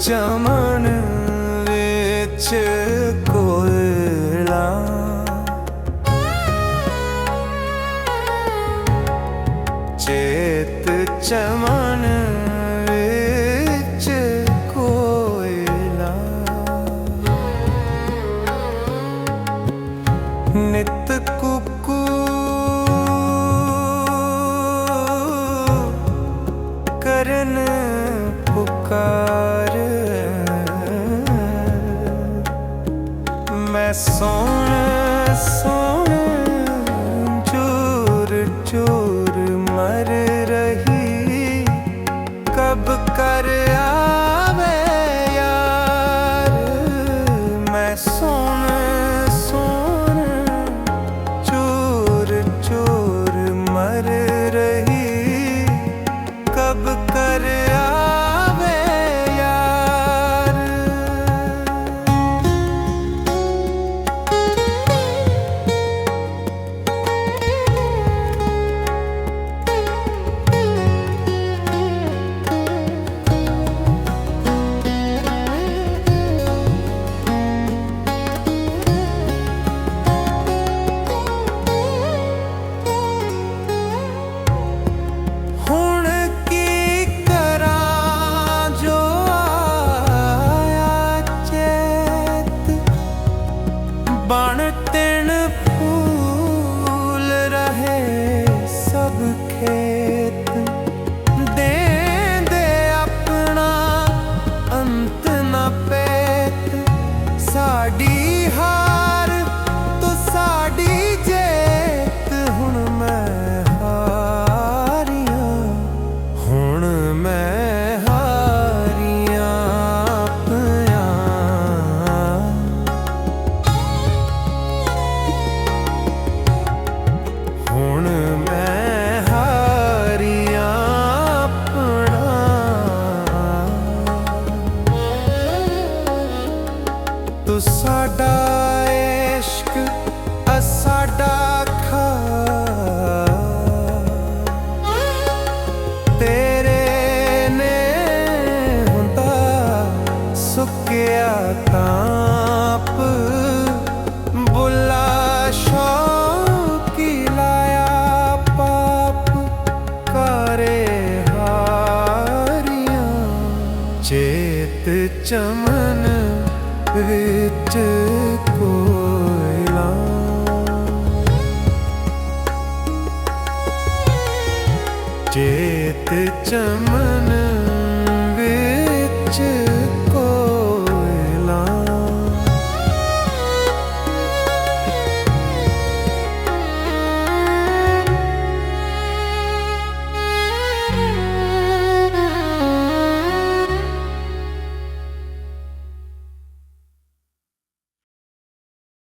ਚਮਨ ਵਿੱਚ ਕੋਇਲਾ। ਚੇਤ ਚਮਨ ਪੁਕਾਰ ਮੈਂ ਸੋਣ ਬਣ ਤਿਣ ਫੂਲ ਰਹੇ ਸਭ ਖੇਤ। ਦੇਂਦੇ ਆਪਣਾ ਅੰਤ ਨਾ ਪੇਤ। ਸਾਡੀ ਹਾਰ ਤੂੰ ਸਾਡਾ ਇਸ਼ਕ, ਅ ਸਾਡਾ ਖਾ ਤੇਰੇ ਨੇ ਹੁੰਦਾ ਸੁੱਕਿਆ ਤਾਪ। ਬੁੱਲਾ ਸ਼ੌਕੀ ਲਾਇਆ ਪਾਪ। ਕਰੇ ਹਾਰੀਆਂ। ਚੇਤ ਚਮਨ ਵਿੱਚ ਕੋਇਲਾ ਚੇਤ ਚਮਨ ਵਿੱਚ